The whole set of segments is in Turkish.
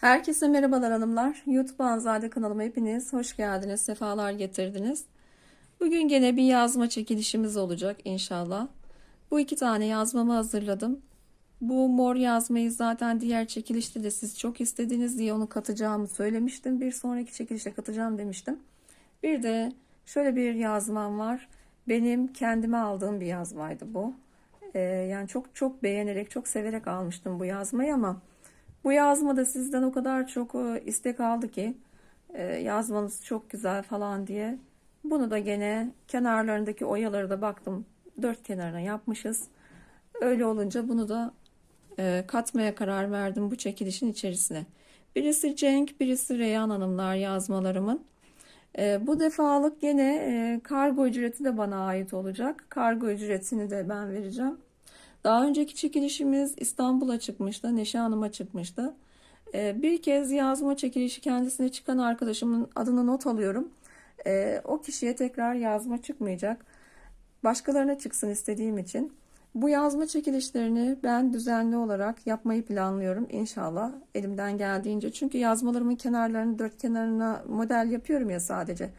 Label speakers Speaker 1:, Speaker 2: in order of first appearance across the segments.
Speaker 1: Herkese merhabalar hanımlar. YouTube Anzade kanalıma hepiniz hoş geldiniz, sefalar getirdiniz. Bugün gene bir yazma çekilişimiz olacak inşallah. Bu iki tane yazmamı hazırladım. Bu mor yazmayı zaten diğer çekilişte de siz çok istediniz diye onu katacağımı söylemiştim. Bir sonraki çekilişte katacağım demiştim. Bir de şöyle bir yazmam var. Benim kendime aldığım bir yazmaydı bu. Ee, yani çok çok beğenerek, çok severek almıştım bu yazmayı ama bu yazmada sizden o kadar çok e, istek aldı ki e, yazmanız çok güzel falan diye. Bunu da gene kenarlarındaki oyaları da baktım dört kenarına yapmışız. Öyle olunca bunu da e, katmaya karar verdim bu çekilişin içerisine. Birisi Cenk, birisi Reyhan Hanımlar yazmalarımın. Bu defalık gene kargo ücreti de bana ait olacak. Kargo ücretini de ben vereceğim. Daha önceki çekilişimiz İstanbul'a çıkmıştı, Neşe Hanım'a çıkmıştı. Ee, bir kez yazma çekilişi kendisine çıkan arkadaşımın adını not alıyorum. Ee, o kişiye tekrar yazma çıkmayacak. Başkalarına çıksın istediğim için. Bu yazma çekilişlerini ben düzenli olarak yapmayı planlıyorum inşallah elimden geldiğince. Çünkü yazmalarımın kenarlarını dört kenarına model yapıyorum ya sadece.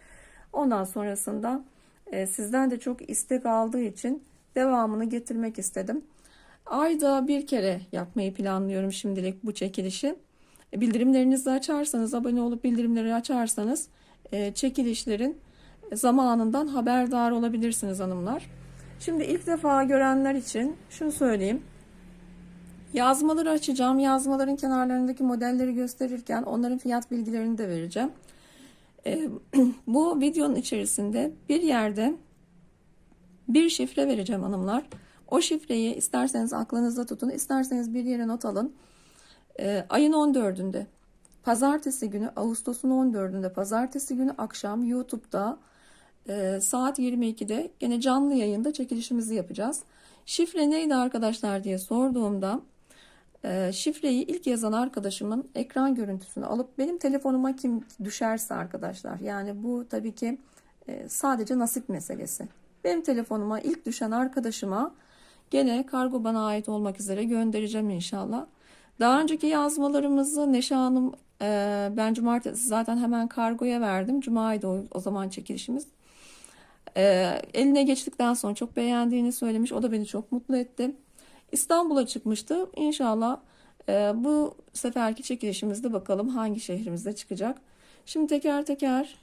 Speaker 1: Ondan sonrasında e, sizden de çok istek aldığı için devamını getirmek istedim. Ayda bir kere yapmayı planlıyorum şimdilik bu çekilişi. E, bildirimlerinizi açarsanız, abone olup bildirimleri açarsanız e, çekilişlerin zamanından haberdar olabilirsiniz hanımlar. Şimdi ilk defa görenler için şunu söyleyeyim. Yazmaları açacağım. Yazmaların kenarlarındaki modelleri gösterirken onların fiyat bilgilerini de vereceğim. E, bu videonun içerisinde bir yerde bir şifre vereceğim hanımlar. O şifreyi isterseniz aklınızda tutun, isterseniz bir yere not alın. Ee, ayın 14'ünde, pazartesi günü, Ağustos'un 14'ünde, pazartesi günü akşam YouTube'da e, saat 22'de gene canlı yayında çekilişimizi yapacağız. Şifre neydi arkadaşlar diye sorduğumda e, şifreyi ilk yazan arkadaşımın ekran görüntüsünü alıp benim telefonuma kim düşerse arkadaşlar yani bu tabii ki e, sadece nasip meselesi. Benim telefonuma ilk düşen arkadaşıma gene kargo bana ait olmak üzere göndereceğim inşallah. Daha önceki yazmalarımızı Neşe Hanım e, ben cumartesi zaten hemen kargoya verdim. Cuma'ydı o, o zaman çekilişimiz. E, eline geçtikten sonra çok beğendiğini söylemiş. O da beni çok mutlu etti. İstanbul'a çıkmıştı. İnşallah e, bu seferki çekilişimizde bakalım hangi şehrimizde çıkacak. Şimdi teker teker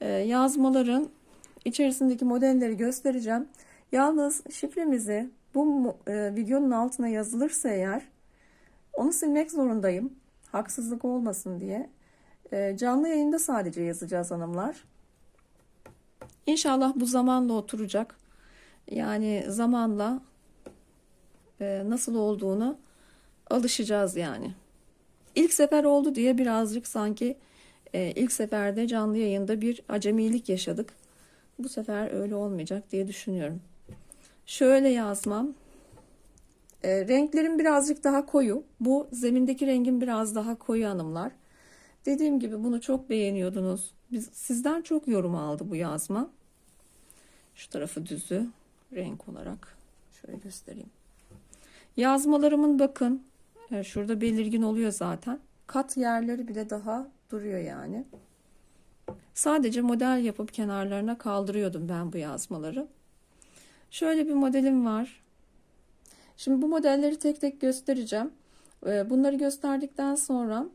Speaker 1: e, yazmaların içerisindeki modelleri göstereceğim. Yalnız şifremizi bu e, videonun altına yazılırsa eğer onu silmek zorundayım. Haksızlık olmasın diye. E, canlı yayında sadece yazacağız hanımlar. İnşallah bu zamanla oturacak. Yani zamanla e, nasıl olduğunu alışacağız yani. İlk sefer oldu diye birazcık sanki e, ilk seferde canlı yayında bir acemilik yaşadık. Bu sefer öyle olmayacak diye düşünüyorum. Şöyle yazmam. E, renklerim birazcık daha koyu. Bu zemindeki rengim biraz daha koyu hanımlar. Dediğim gibi bunu çok beğeniyordunuz. Biz, sizden çok yorum aldı bu yazma. Şu tarafı düzü renk olarak. Şöyle göstereyim. Yazmalarımın bakın. Yani şurada belirgin oluyor zaten. Kat yerleri bile daha duruyor yani. Sadece model yapıp kenarlarına kaldırıyordum ben bu yazmaları. Şöyle bir modelim var. Şimdi bu modelleri tek tek göstereceğim. Ee, bunları gösterdikten sonra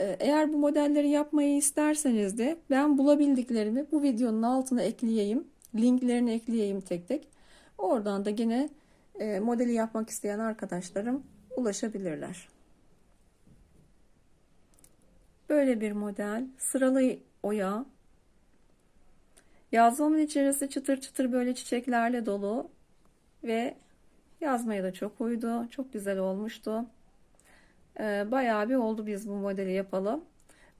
Speaker 1: e, eğer bu modelleri yapmayı isterseniz de ben bulabildiklerimi bu videonun altına ekleyeyim. Linklerini ekleyeyim tek tek. Oradan da yine e, modeli yapmak isteyen arkadaşlarım ulaşabilirler. Böyle bir model. Sıralı oya. Yazmamın içerisi çıtır çıtır böyle çiçeklerle dolu ve yazmaya da çok uydu. Çok güzel olmuştu. Ee, bayağı bir oldu biz bu modeli yapalım.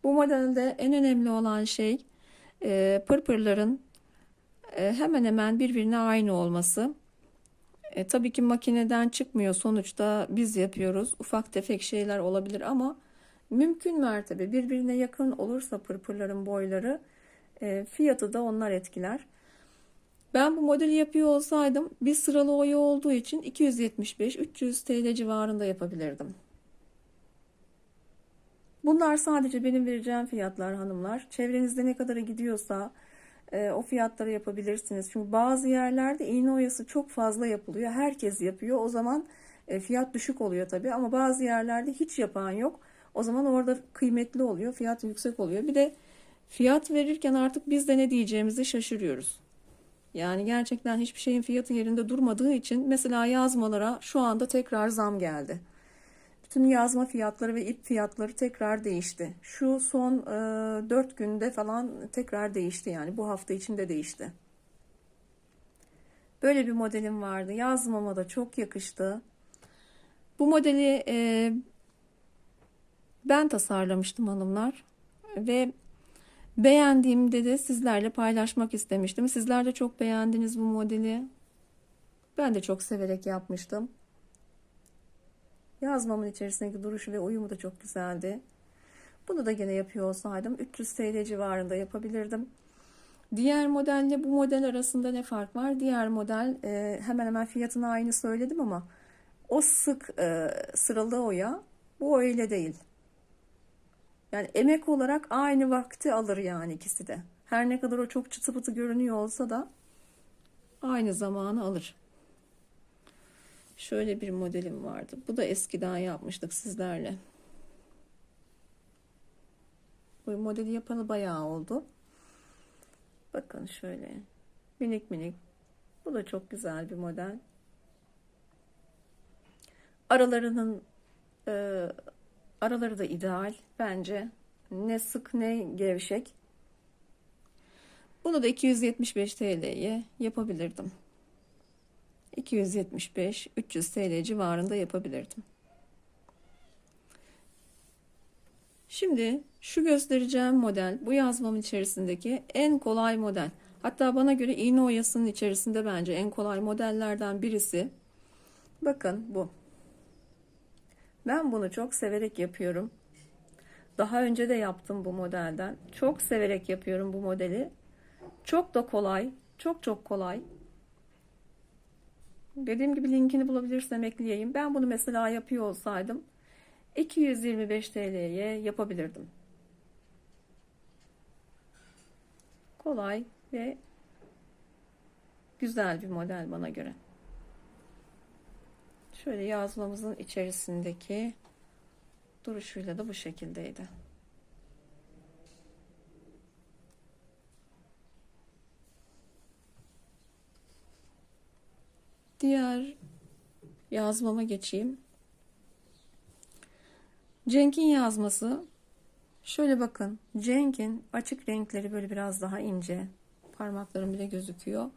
Speaker 1: Bu modelde en önemli olan şey e, pırpırların e, hemen hemen birbirine aynı olması. E, tabii ki makineden çıkmıyor sonuçta biz yapıyoruz. Ufak tefek şeyler olabilir ama Mümkün mertebe birbirine yakın olursa pırpırların boyları e, fiyatı da onlar etkiler. Ben bu modeli yapıyor olsaydım bir sıralı oya olduğu için 275-300 TL civarında yapabilirdim. Bunlar sadece benim vereceğim fiyatlar hanımlar. Çevrenizde ne kadara gidiyorsa e, o fiyatlara yapabilirsiniz. Çünkü bazı yerlerde iğne oyası çok fazla yapılıyor. Herkes yapıyor. O zaman e, fiyat düşük oluyor tabii. Ama bazı yerlerde hiç yapan yok. O zaman orada kıymetli oluyor. Fiyat yüksek oluyor. Bir de fiyat verirken artık biz de ne diyeceğimizi şaşırıyoruz. Yani gerçekten hiçbir şeyin fiyatı yerinde durmadığı için mesela yazmalara şu anda tekrar zam geldi. Bütün yazma fiyatları ve ip fiyatları tekrar değişti. Şu son e, 4 günde falan tekrar değişti yani bu hafta içinde değişti. Böyle bir modelim vardı. Yazmama da çok yakıştı. Bu modeli e, ben tasarlamıştım hanımlar ve beğendiğimde de sizlerle paylaşmak istemiştim. Sizler de çok beğendiniz bu modeli. Ben de çok severek yapmıştım. Yazmamın içerisindeki duruşu ve uyumu da çok güzeldi. Bunu da gene yapıyor olsaydım 300 TL civarında yapabilirdim. Diğer modelle bu model arasında ne fark var? Diğer model e, hemen hemen fiyatını aynı söyledim ama o sık e, sıralı oya bu öyle değil. Yani emek olarak aynı vakti alır yani ikisi de. Her ne kadar o çok çıtı pıtı görünüyor olsa da aynı zamanı alır. Şöyle bir modelim vardı. Bu da eskiden yapmıştık sizlerle. Bu modeli yapalı bayağı oldu. Bakın şöyle. Minik minik. Bu da çok güzel bir model. Aralarının e, araları da ideal bence. Ne sık ne gevşek. Bunu da 275 TL'ye yapabilirdim. 275-300 TL civarında yapabilirdim. Şimdi şu göstereceğim model bu yazmamın içerisindeki en kolay model. Hatta bana göre iğne oyasının içerisinde bence en kolay modellerden birisi. Bakın bu. Ben bunu çok severek yapıyorum. Daha önce de yaptım bu modelden. Çok severek yapıyorum bu modeli. Çok da kolay. Çok çok kolay. Dediğim gibi linkini bulabilirsem ekleyeyim. Ben bunu mesela yapıyor olsaydım 225 TL'ye yapabilirdim. Kolay ve güzel bir model bana göre. Şöyle yazmamızın içerisindeki duruşuyla da bu şekildeydi. Diğer yazmama geçeyim. Cenk'in yazması şöyle bakın. Cenk'in açık renkleri böyle biraz daha ince. Parmaklarım bile gözüküyor.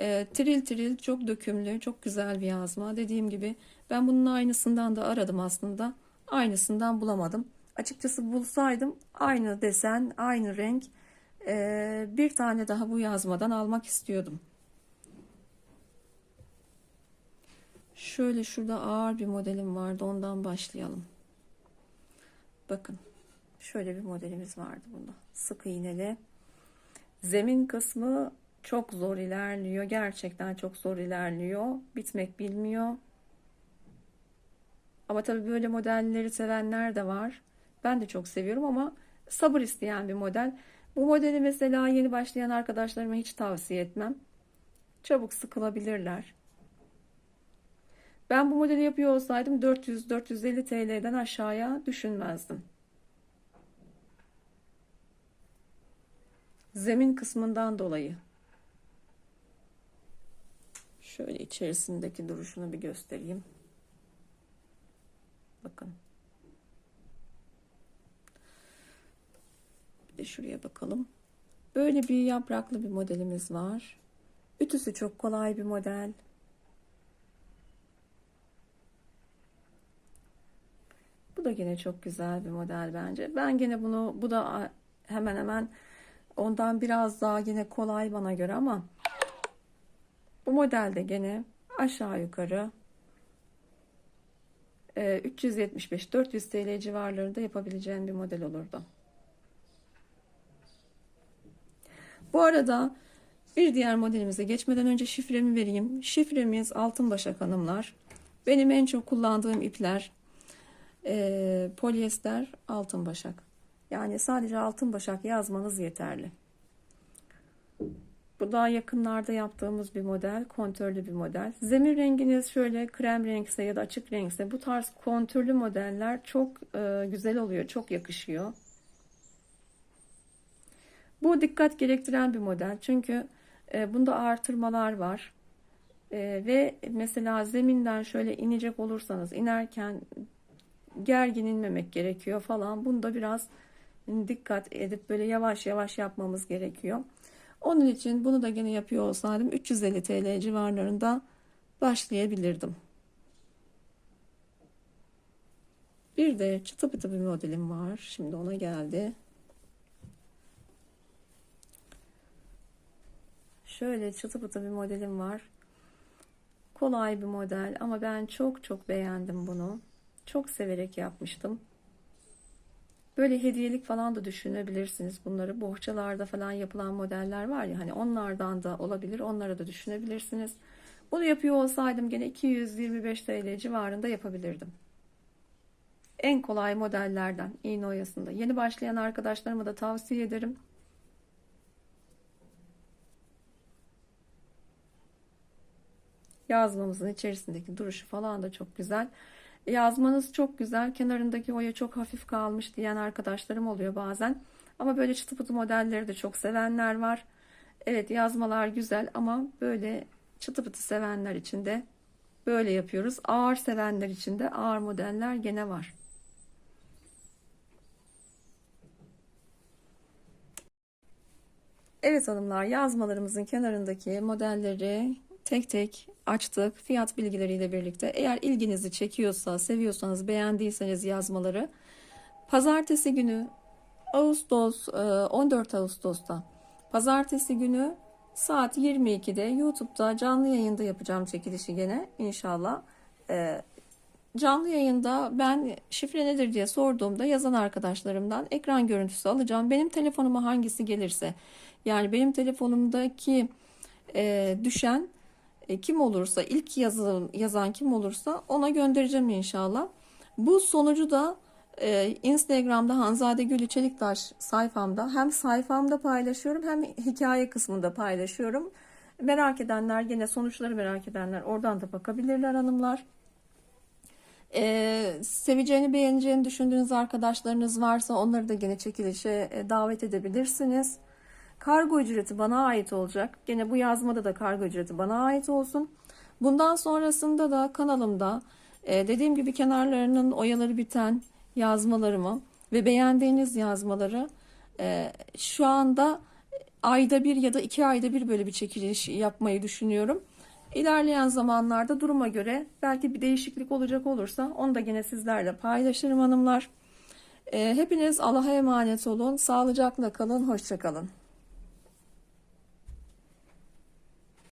Speaker 1: E, tril tril çok dökümlü, çok güzel bir yazma. Dediğim gibi ben bunun aynısından da aradım aslında. Aynısından bulamadım. Açıkçası bulsaydım aynı desen, aynı renk e, bir tane daha bu yazmadan almak istiyordum. Şöyle şurada ağır bir modelim vardı. Ondan başlayalım. Bakın. Şöyle bir modelimiz vardı bunda. Sık iğneli. Zemin kısmı çok zor ilerliyor. Gerçekten çok zor ilerliyor. Bitmek bilmiyor. Ama tabii böyle modelleri sevenler de var. Ben de çok seviyorum ama sabır isteyen bir model. Bu modeli mesela yeni başlayan arkadaşlarıma hiç tavsiye etmem. Çabuk sıkılabilirler. Ben bu modeli yapıyor olsaydım 400-450 TL'den aşağıya düşünmezdim. Zemin kısmından dolayı. Şöyle içerisindeki duruşunu bir göstereyim. Bakın. Bir de şuraya bakalım. Böyle bir yapraklı bir modelimiz var. Ütüsü çok kolay bir model. Bu da yine çok güzel bir model bence. Ben yine bunu bu da hemen hemen ondan biraz daha yine kolay bana göre ama bu modelde gene aşağı yukarı 375-400 TL civarlarında yapabileceğim bir model olurdu. Bu arada bir diğer modelimize geçmeden önce şifremi vereyim. Şifremiz altın başak hanımlar. Benim en çok kullandığım ipler e, polyester altın başak. Yani sadece altın başak yazmanız yeterli. Bu daha yakınlarda yaptığımız bir model, kontörlü bir model. Zemin renginiz şöyle krem renkse ya da açık renkse bu tarz kontörlü modeller çok e, güzel oluyor, çok yakışıyor. Bu dikkat gerektiren bir model çünkü e, bunda artırmalar var. E, ve mesela zeminden şöyle inecek olursanız inerken gergin inmemek gerekiyor falan. Bunda biraz dikkat edip böyle yavaş yavaş yapmamız gerekiyor. Onun için bunu da gene yapıyor olsaydım 350 TL civarlarında başlayabilirdim. Bir de çıtı pıtı bir modelim var. Şimdi ona geldi. Şöyle çıtı pıtı bir modelim var. Kolay bir model ama ben çok çok beğendim bunu. Çok severek yapmıştım. Böyle hediyelik falan da düşünebilirsiniz bunları. Bohçalarda falan yapılan modeller var ya hani onlardan da olabilir. Onlara da düşünebilirsiniz. Bunu yapıyor olsaydım gene 225 TL civarında yapabilirdim. En kolay modellerden iğne oyasında. Yeni başlayan arkadaşlarıma da tavsiye ederim. Yazmamızın içerisindeki duruşu falan da çok güzel. Yazmanız çok güzel. Kenarındaki oya çok hafif kalmış diyen arkadaşlarım oluyor bazen. Ama böyle çıtı pıtı modelleri de çok sevenler var. Evet yazmalar güzel ama böyle çıtı pıtı sevenler için de böyle yapıyoruz. Ağır sevenler için de ağır modeller gene var. Evet hanımlar yazmalarımızın kenarındaki modelleri tek tek açtık fiyat bilgileriyle birlikte. Eğer ilginizi çekiyorsa, seviyorsanız, beğendiyseniz yazmaları pazartesi günü Ağustos 14 Ağustos'ta pazartesi günü saat 22'de YouTube'da canlı yayında yapacağım çekilişi gene inşallah. Ee, canlı yayında ben şifre nedir diye sorduğumda yazan arkadaşlarımdan ekran görüntüsü alacağım. Benim telefonuma hangisi gelirse yani benim telefonumdaki e, düşen e, kim olursa ilk yazı, yazan kim olursa ona göndereceğim inşallah. Bu sonucu da e, Instagram'da Hanzade Gülü Çeliktaş sayfamda hem sayfamda paylaşıyorum hem hikaye kısmında paylaşıyorum. Merak edenler gene sonuçları merak edenler oradan da bakabilirler hanımlar. Ee, seveceğini beğeneceğini düşündüğünüz arkadaşlarınız varsa onları da gene çekilişe e, davet edebilirsiniz. Kargo ücreti bana ait olacak. Gene bu yazmada da kargo ücreti bana ait olsun. Bundan sonrasında da kanalımda e, dediğim gibi kenarlarının oyaları biten yazmalarımı ve beğendiğiniz yazmaları e, şu anda ayda bir ya da iki ayda bir böyle bir çekiliş yapmayı düşünüyorum. İlerleyen zamanlarda duruma göre belki bir değişiklik olacak olursa onu da gene sizlerle paylaşırım hanımlar. E, hepiniz Allah'a emanet olun. Sağlıcakla kalın. Hoşçakalın.